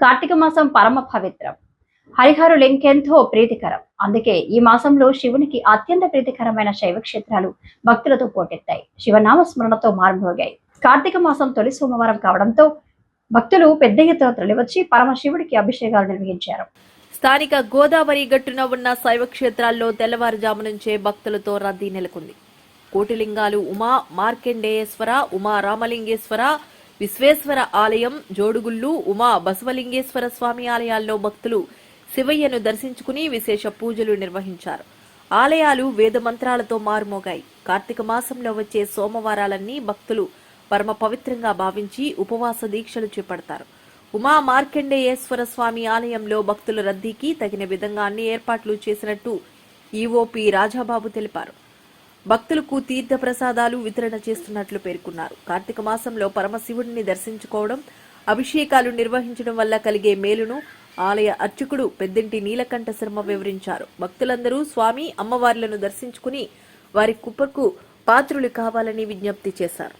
కార్తీక మాసం పరమ పవిత్రం. హరిహరులెంకెంతో ప్రీతికరం. అందుకే ఈ మాసంలో శివునికి అత్యంత ప్రీతికరమైన శైవ క్షేత్రాలు భక్తులతో పోటెత్తాయి. శివనామ స్మరణతో మారుమోగాయి కార్తీక మాసం తొలి సోమవారం కావడంతో భక్తులు పెద్ద ఎత్తున తరలివచ్చి పరమశివుడికి అభిషేకాలు నిర్వహించారు. స్థానిక గోదావరి గట్టున ఉన్న శైవ క్షేత్రాల్లో తెల్లవారుజాము నుంచే భక్తులతో రద్దీ నెలకొంది. కోటిలింగాలు ఉమా మార్కెండేయేశ్వర ఉమా రామలింగేశ్వర విశ్వేశ్వర ఆలయం జోడుగుళ్ళు ఉమా బసవలింగేశ్వర స్వామి ఆలయాల్లో భక్తులు శివయ్యను దర్శించుకుని విశేష పూజలు నిర్వహించారు. ఆలయాలు వేద మంత్రాలతో మారుమోగాయి. కార్తీక మాసంలో వచ్చే సోమవారాలన్నీ భక్తులు పరమ పవిత్రంగా భావించి ఉపవాస దీక్షలు చేపడతారు. ఉమా మార్కండేయేశ్వర స్వామి ఆలయంలో భక్తుల రద్దీకి తగిన విధంగా అన్ని ఏర్పాట్లు చేసినట్టు ఈఓపి రాజాబాబు తెలిపారు. భక్తులకు తీర్థ ప్రసాదాలు వితరణ చేస్తున్నట్లు పేర్కొన్నారు. కార్తీక మాసంలో పరమశివుడిని దర్శించుకోవడం అభిషేకాలు నిర్వహించడం వల్ల కలిగే మేలును ఆలయ అర్చకుడు పెద్దింటి నీలకంఠ శర్మ వివరించారు. భక్తులందరూ స్వామి అమ్మవార్లను దర్శించుకుని వారి కుప్పకు పాత్రులు కావాలని విజ్ఞప్తి చేశారు.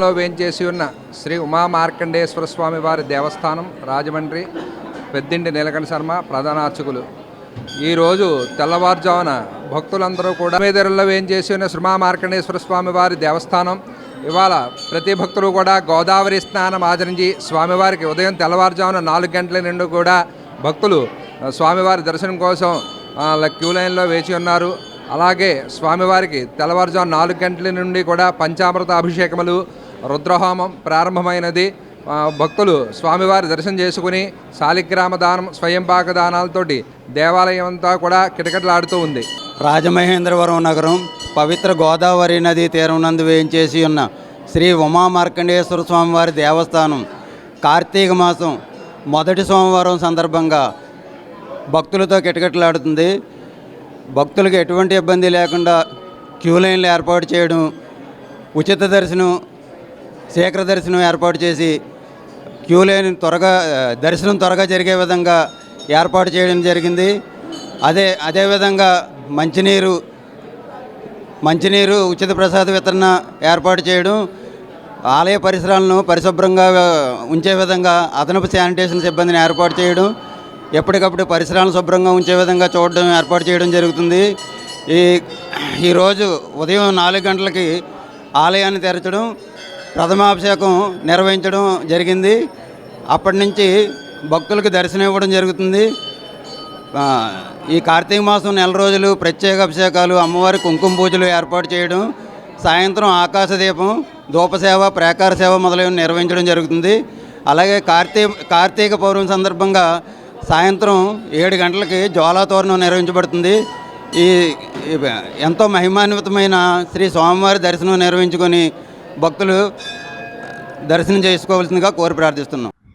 లో వేంచేసి ఉన్న శ్రీ ఉమా మార్కండేశ్వర స్వామి వారి దేవస్థానం రాజమండ్రి పెద్దింటి నీలకంఠ శర్మ ప్రధాన అర్చకులు ఈరోజు తెల్లవారుజామున భక్తులందరూ కూడా మేదరుల్లో వేంచేసి ఉన్న శ్రీమా మార్కండేశ్వర స్వామి వారి దేవస్థానం ఇవాళ ప్రతి భక్తులు కూడా గోదావరి స్నానం ఆచరించి స్వామివారికి ఉదయం తెల్లవారుజామున నాలుగు గంటల నుండి కూడా భక్తులు స్వామివారి దర్శనం కోసం ల- క్యూ లైన్లో వేచి ఉన్నారు అలాగే స్వామివారికి తెల్లవారుజాము నాలుగు గంటల నుండి కూడా పంచామృత అభిషేకములు రుద్రహోమం ప్రారంభమైనది. భక్తులు స్వామివారి దర్శనం చేసుకుని శాలిగ్రామ దానం స్వయంపాక దానాలతోటి దేవాలయం అంతా కూడా కిటకిటలాడుతూ ఉంది. రాజమహేంద్రవరం నగరం పవిత్ర గోదావరి నది తీరం నందు వేయించేసి ఉన్న శ్రీ ఉమా మార్కండేశ్వర స్వామివారి దేవస్థానం కార్తీక మాసం మొదటి సోమవారం సందర్భంగా భక్తులతో కిటకిటలాడుతుంది. భక్తులకు ఎటువంటి ఇబ్బంది లేకుండా క్యూ లైన్లు ఏర్పాటు చేయడం ఉచిత దర్శనం శీఘ్ర దర్శనం ఏర్పాటు చేసి క్యూ లైన్ త్వరగా దర్శనం త్వరగా జరిగే విధంగా ఏర్పాటు చేయడం జరిగింది. అదే అదేవిధంగా మంచినీరు మంచినీరు ఉచిత ప్రసాద వితరణ ఏర్పాటు చేయడం ఆలయ పరిసరాలను పరిశుభ్రంగా ఉంచే విధంగా అదనపు శానిటేషన్ సిబ్బందిని ఏర్పాటు చేయడం ఎప్పటికప్పుడు పరిసరాలను శుభ్రంగా ఉంచే విధంగా చూడడం ఏర్పాటు చేయడం జరుగుతుంది. ఈ ఈరోజు ఉదయం నాలుగు గంటలకి ఆలయాన్ని తెరచడం ప్రథమాభిషేకం నిర్వహించడం జరిగింది. అప్పటి నుంచి భక్తులకు దర్శనం ఇవ్వడం జరుగుతుంది. ఈ కార్తీక మాసం నెల రోజులు ప్రత్యేక అభిషేకాలు అమ్మవారి కుంకుమ పూజలు ఏర్పాటు చేయడం సాయంత్రం ఆకాశ దీపం ధూపసేవ ప్రాకార సేవ మొదలైన నిర్వహించడం జరుగుతుంది. అలాగే కార్తీక కార్తీక పౌర్ణమి సందర్భంగా సాయంత్రం ఏడు గంటలకి జ్వాలాతోరణం నిర్వహించబడుతుంది. ఈ ఈ ఎంతో మహిమాన్వితమైన శ్రీ స్వామివారి దర్శనం నిర్వహించుకొని భక్తులు దర్శనం చేసుకోవాల్సిందిగా కోరి ప్రార్థిస్తున్నాం.